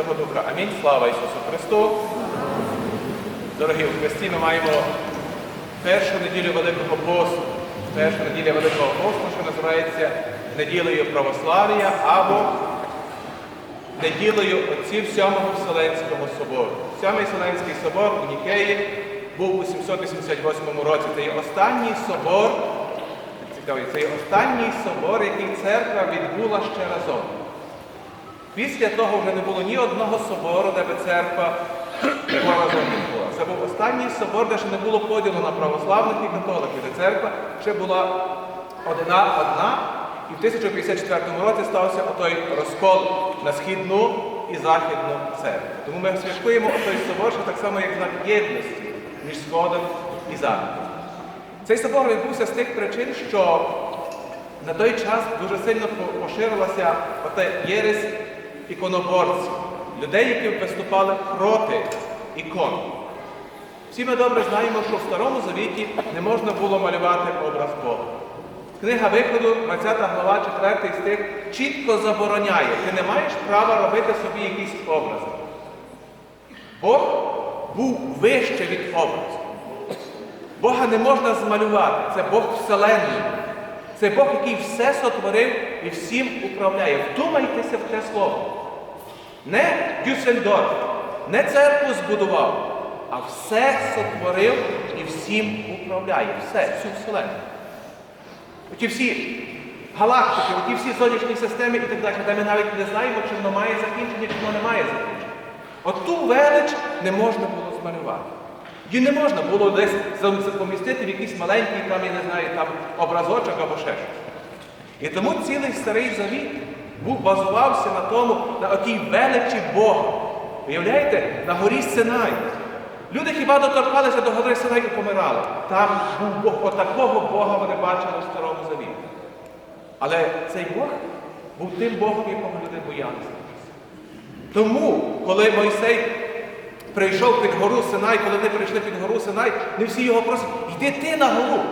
Святого Духа. Амінь. Слава Ісусу Христу. Дорогі у Христі, ми маємо першу неділю Великого посту. Перша неділя Великого посту, що називається неділею православ'я або неділею отців Сьомого Вселенського собору. Сьомий Вселенський собор у Нікеї був у 788 році. Це є останній собор, цікавий, це є останній собор, який церква відбула ще разом. Після того вже не було ні одного собору, де би церква разом відбула. Це був останній собор, де ще не було поділу на православних і католиків, де церква ще була одна одна. І в 1054 році стався отой розкол на східну і західну церкву. Тому ми святкуємо отой собор, що так само як знак єдності між Сходом і Заходом. Цей собор відбувся з тих причин, що на той час дуже сильно поширилася ота єресь іконоборців, людей, які виступали проти ікон. Всі ми добре знаємо, що в Старому Завіті не можна було малювати образ Бога. Книга Виходу, 20 глава, 4 стих, чітко забороняє, ти не маєш права робити собі якісь образи. Бог був вище від образу. Бога не можна змалювати. Це Бог Вселенної. Це Бог, який все сотворив і всім управляє. Вдумайтеся в те слово. Не Дюссельдорф, не церкву збудував, а все сотворив і всім управляє. Все, всю вселенну. Оті всі галактики, оті всі сонячні системи і так далі, де ми навіть не знаємо, чи воно має закінчення, чи воно не має закінчення. От ту велич не можна було змалювати. Її не можна було десь помістити в якийсь маленький, там, я не знаю, там образочок або ще щось. І тому цілий старий завіт був базувався на тому, на отій величі Бога. Уявляєте, на горі Синай. Люди хіба доторкалися до гори Синай і помирали. Там був Бог, отакого Бога вони бачили в Старому Завіті. Але цей Бог був тим Богом, якого люди боялися. Тому, коли Мойсей прийшов під гору Синай, коли вони прийшли під гору Синай, не всі його просять, йди ти на гору.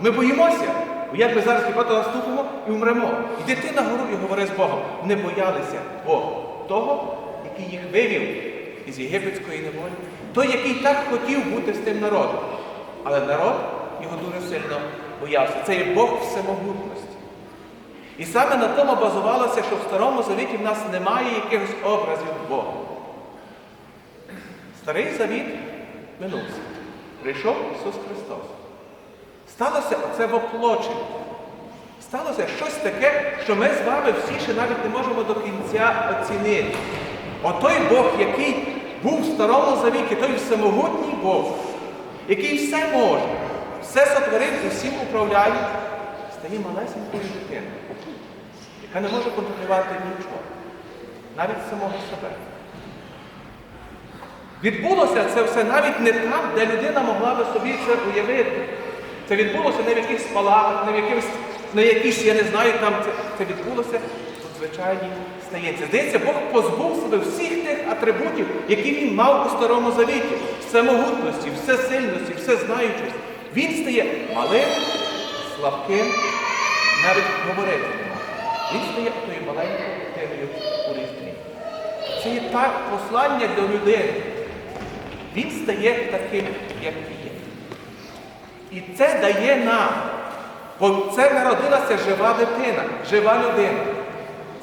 Ми боїмося. Бо як ми зараз хіба то наступимо і вмремо. Йди ти на гору і говори з Богом. Не боялися Бога, того, який їх вивів із єгипетської неволі. Той, який так хотів бути з тим народом. Але народ його дуже сильно боявся. Це є Бог всемогутності. І саме на тому базувалося, що в Старому Завіті в нас немає якихось образів Бога. Старий Завіт минувся. Прийшов Ісус Христос. Сталося оце воплочення. Сталося щось таке, що ми з вами всі ще навіть не можемо до кінця оцінити. Отой Бог, який був в Старому Завіті, той всемогутній Бог, який все може, все сотворив і всім управляє, стає малесенькою дитиною, яка не може контролювати нічого, навіть самого себе. Відбулося це все навіть не там, де людина могла би собі це уявити. Це відбулося не в якихось палатах, не в якихось, не якісь, я не знаю, там це, це відбулося звичайній стаєнці. Здається, Бог позбув себе всіх тих атрибутів, які він мав у Старому Завіті, всемогутності, всесильності, всезнаючості. Він стає малим, слабким, навіть говорити. Він стає тою маленькою дитиною у різдві. Це є так послання до людини. Він стає таким, як. І це дає нам. Бо це народилася жива дитина, жива людина.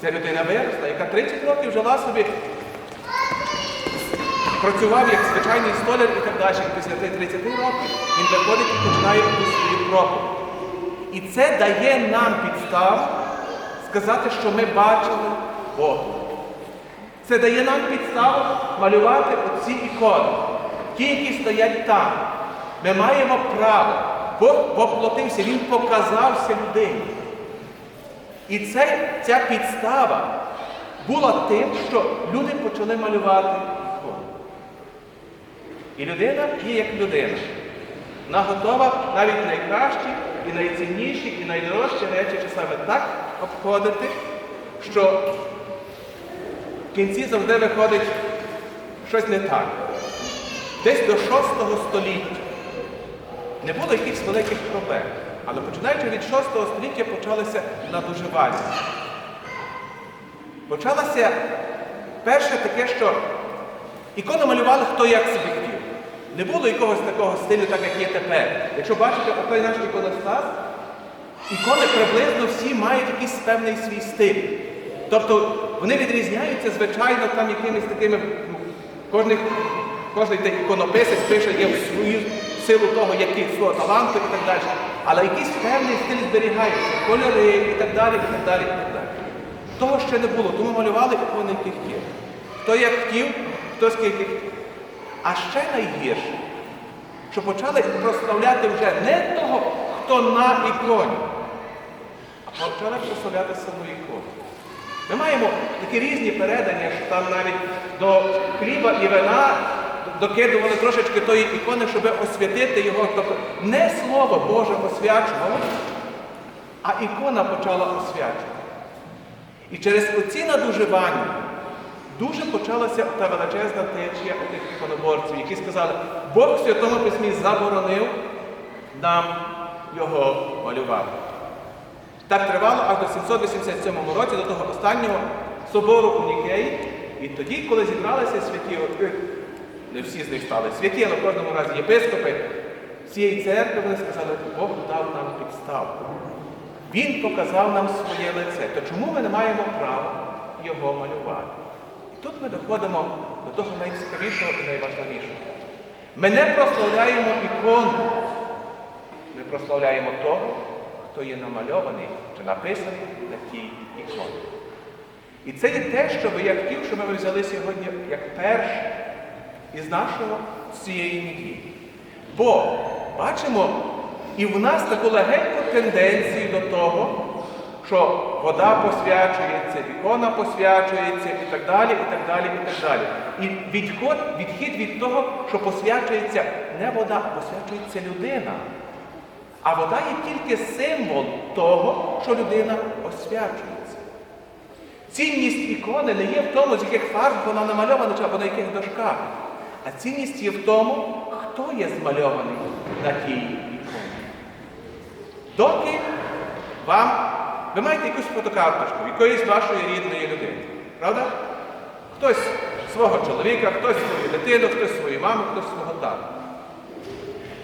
Ця людина виросла, яка 30 років жила собі, працював як звичайний столяр і так далі. Після тих 30 років він виходить і починає якусь свою проповідь. І це дає нам підставу сказати, що ми бачили Бога. Це дає нам підставу малювати оці ікони, ті, які стоять там. Ми маємо право. Бог поплатився, Він показався людині. І це, ця підстава була тим, що люди почали малювати ікони. І людина є як людина. Вона готова навіть найкращі, і найцінніші, і найдорожчі речі часами так обходити, що в кінці завжди виходить щось не так. Десь до 6 століття не було якихось великих проблем. Але починаючи від 6 століття почалося надуживання. Почалася Перше таке, що ікони малювали хто як собі хотів. Не було якогось такого стилю, так як є тепер. Якщо бачите, отой наш іконостас, ікони приблизно всі мають якийсь певний свій стиль. Тобто вони відрізняються, звичайно, там якимись такими. ну, Кожний, іконописець пише є в свою силу того, який свого таланту і так далі. Але якийсь певний стиль зберігається, кольори і так далі, і так далі, і так далі. Того ще не було, тому малювали ікони, які хотів. Хто як хотів, хто скільки хотів. А ще найгірше, що почали прославляти вже не того, хто на іконі, а почали прославляти саму ікону. Ми маємо такі різні передання, що там навіть до хліба і вина докидували трошечки тої ікони, щоб освятити його. Тобто не Слово Боже освячувало, а ікона почала освячувати. І через оці надуживання дуже почалася та величезна течія тих іконоборців, які сказали, Бог в Святому Письмі заборонив нам його малювати. Так тривало аж до 787 році, до того останнього собору у Нікеї. І тоді, коли зібралися святі, не всі з них стали святі, але в кожному разі єпископи цієї церкви, вони сказали, Бог дав нам підставу. Він показав нам своє лице. То чому ми не маємо права його малювати? І тут ми доходимо до того найцікавішого і найважливішого. Ми не прославляємо ікону, ми прославляємо того, хто є намальований чи написаний на тій іконі. І це є те, що я хотів, щоб ми взяли сьогодні як перше із нашого цієї неділі. Бо бачимо і в нас таку легеньку тенденцію до того, що вода посвячується, ікона посвячується і так далі, і так далі, і так далі. І відход, відхід від того, що посвячується не вода, а посвячується людина. А вода є тільки символ того, що людина освячується. Цінність ікони не є в тому, з яких фарб вона намальована чи або на яких дошках. А цінність є в тому, хто є змальований на тій іконі. Доки вам, ви маєте якусь фотокарточку, якоїсь вашої рідної людини. Правда? Хтось свого чоловіка, хтось свою дитину, хтось свою маму, хтось свого тата.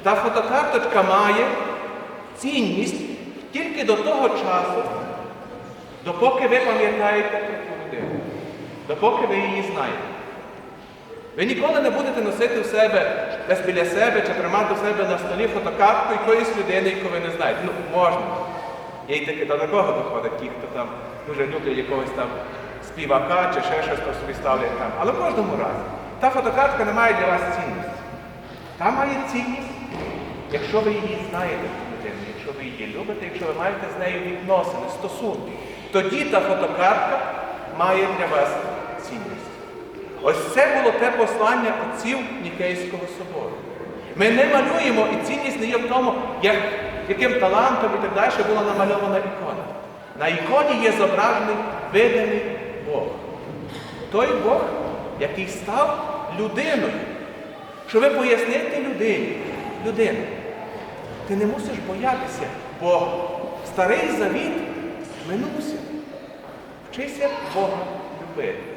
Та фотокарточка має цінність тільки до того часу, допоки ви пам'ятаєте про ту людину, допоки ви її знаєте. Ви ніколи не будете носити в себе десь біля себе чи тримати в себе на столі фотокартку якоїсь людини, яку ви не знаєте. Ну, можна. Є й таки до такого доходить ті, хто там дуже люблять якогось там співака чи ще щось собі ставлять там. Але в кожному разі. Та фотокартка не має для вас цінності. Та має цінність, якщо ви її знаєте, людину, якщо ви її любите, якщо ви маєте з нею відносини, стосунки, тоді та фотокартка має для вас. Ось це було те послання отців Нікейського собору. Ми не малюємо, і цінність не є в тому, як, яким талантом і так далі була намальована ікона. На іконі є зображений видимий Бог. Той Бог, який став людиною. Щоб пояснити людині, людина, ти не мусиш боятися, бо старий завіт минувся. Вчися Бога любити.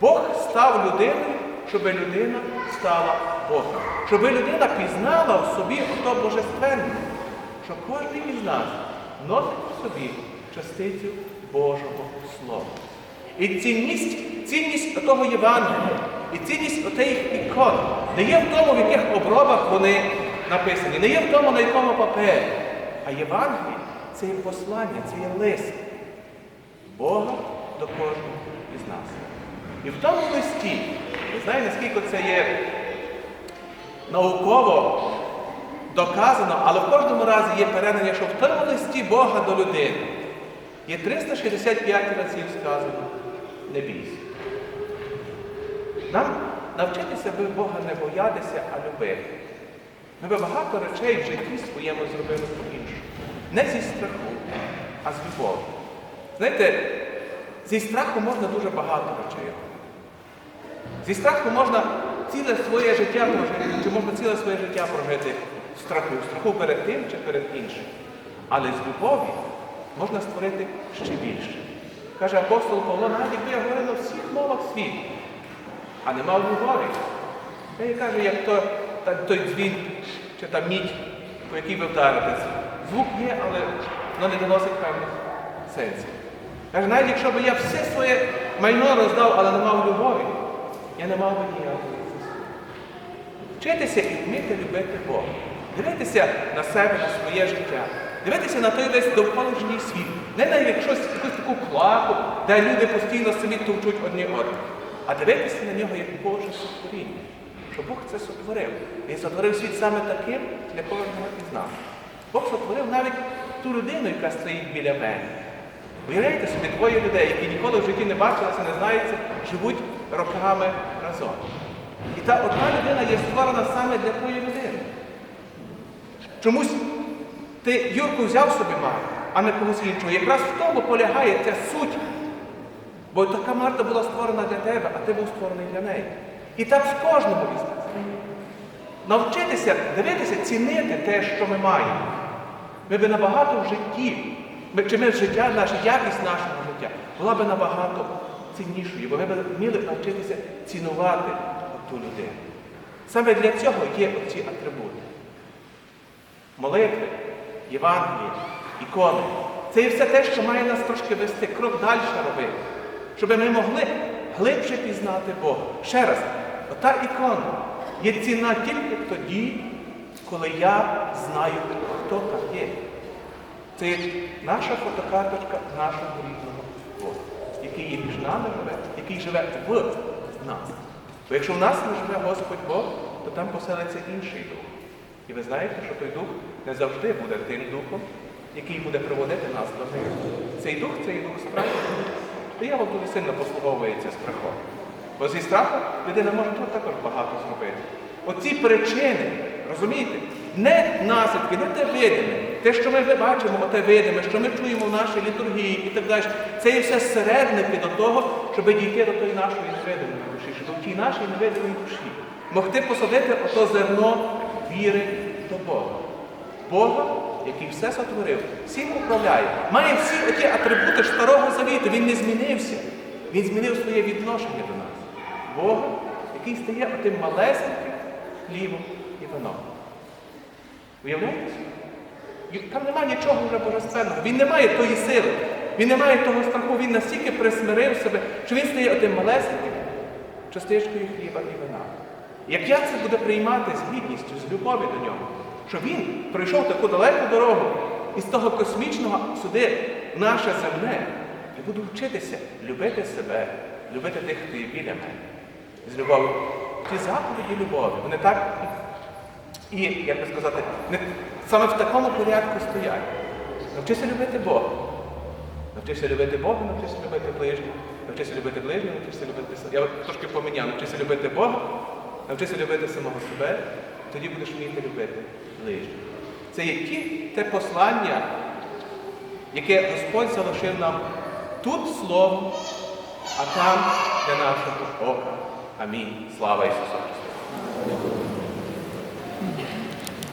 Бог став людиною, щоб людина стала Богом. Щоб людина пізнала в собі ото божественне, що кожен із нас носить в собі частицю Божого Слова. І цінність, цінність того Євангелія, і цінність отих ікон не є в тому, в яких обробах вони написані, не є в тому, на якому папері. А Євангеліє це є послання, це є лист Бога до кожного із нас. І в тому листі, ви знаєте, наскільки це є науково доказано, але в кожному разі є передання, що в тому листі Бога до людини є 365 разів сказано не бійся. Нам навчитися би Бога не боятися, а любити. Ми би багато речей в житті своєму зробили по-іншому. Не зі страху, а з любові. Знаєте, зі страху можна дуже багато речей робити. Зі страху можна ціле своє життя прожити, чи можна ціле своє життя прожити в страху, в страху перед тим чи перед іншим. Але з любові можна створити ще більше. Каже апостол Павло, навіть якби я говорив на всіх умовах світу, а нема в любові. Я каже, як то, та- той дзвін чи та мідь, по якій ви вдаритеся. Звук є, але воно не доносить певних сенсів. Каже, навіть якщо б я все своє майно роздав, але не мав любові, я не мав би ніякої зиску. Вчитися і вміти любити Бога. Дивитися на себе, на своє життя. Дивитися на той весь довколишній світ. Не на якусь таку плаху, де люди постійно самі товчуть одні одних. А дивитися на нього як Боже сотворіння. Що Бог це сотворив. Він сотворив світ саме таким для кожного із нас. Бог сотворив навіть ту людину, яка стоїть біля мене. Уявляєте собі двоє людей, які ніколи в житті не бачилися, не знаються, живуть роками разом. І та одна людина є створена саме для тої людини. Чомусь ти Юрку взяв собі Марту, а не когось іншого. Якраз в тому полягає ця суть. Бо така Марта була створена для тебе, а ти був створений для неї. І так з кожного із нас. Навчитися дивитися, цінити те, що ми маємо. Ми би набагато в житті, ми, чи ми життя наше, якість нашого життя була би набагато ціннішою, бо ми б вміли навчитися цінувати ту людину. Саме для цього є оці атрибути. Молитви, Євангелії, ікони. Це і все те, що має нас трошки вести, крок далі робити, щоб ми могли глибше пізнати Бога. Ще раз, ота ікона є цінна тільки тоді, коли я знаю, хто там є. Це наша фотокарточка нашого рідного який є між нами який живе в нас. Бо якщо в нас не живе Господь Бог, то там поселиться інший дух. І ви знаєте, що той дух не завжди буде тим духом, який буде приводити нас до миру. Цей дух це є дух страху. Диявол дуже сильно послуговується страхом. Бо зі страхом людина може тут також багато зробити. Оці причини, розумієте, не наслідки, не те видиме. Те, що ми бачимо, те видиме, що ми чуємо в нашій літургії і так далі, це є все середники до того, щоб дійти до тої нашої невидимої душі, щоб в тій нашій невидимій душі могти посадити ото зерно віри до Бога. Бога, який все сотворив, всім управляє, має всі оті атрибути старого завіту. Він не змінився. Він змінив своє відношення до нас. Бога, який стає отим малесеньким хлібом і вином. Уявляєте? Там немає нічого вже божественного. Він не має тої сили, він не має того страху, він настільки присмирив себе, що він стає отим малесеньким частичкою хліба і вина. Як я це буду приймати з гідністю, з любові до нього, що він пройшов таку далеку дорогу із того космічного сюди, наше земне, я буду вчитися любити себе, любити тих, хто є біля мене. З любов'ю. Ті заповіді любові, вони так і, як би сказати, не, саме в такому порядку стоять. Навчися любити Бога. Навчися любити Бога, навчися любити ближнього. Навчися любити ближнього, навчися любити себе. Я трошки поміняв, навчися любити Бога, навчися любити самого себе, тоді будеш вміти любити ближнього. Це є ті, те послання, яке Господь залишив нам тут словом, а там для нашого ока. Амінь. Слава Ісусу!